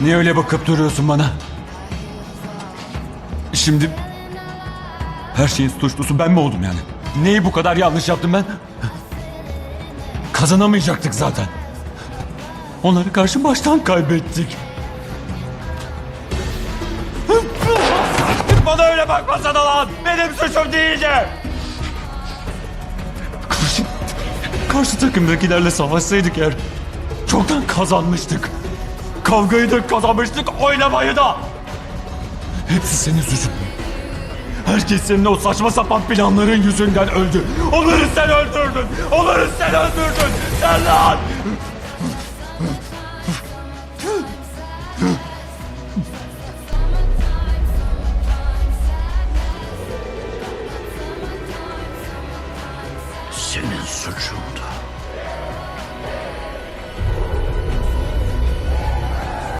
Niye öyle bakıp duruyorsun bana? Şimdi her şeyin suçlusu ben mi oldum yani? Neyi bu kadar yanlış yaptım ben? Kazanamayacaktık zaten. Onları karşı baştan kaybettik. Bana öyle bakmasana lan! Benim suçum değildi! Karşı, karşı takımdakilerle savaşsaydık eğer çoktan kazanmıştık. Kavgayı da kazanmıştık, oynamayı da. Hepsi senin suçun. Herkes senin o saçma sapan planların yüzünden öldü. Onları sen öldürdün. Onları sen öldürdün. Sen lan! Senin suçundu.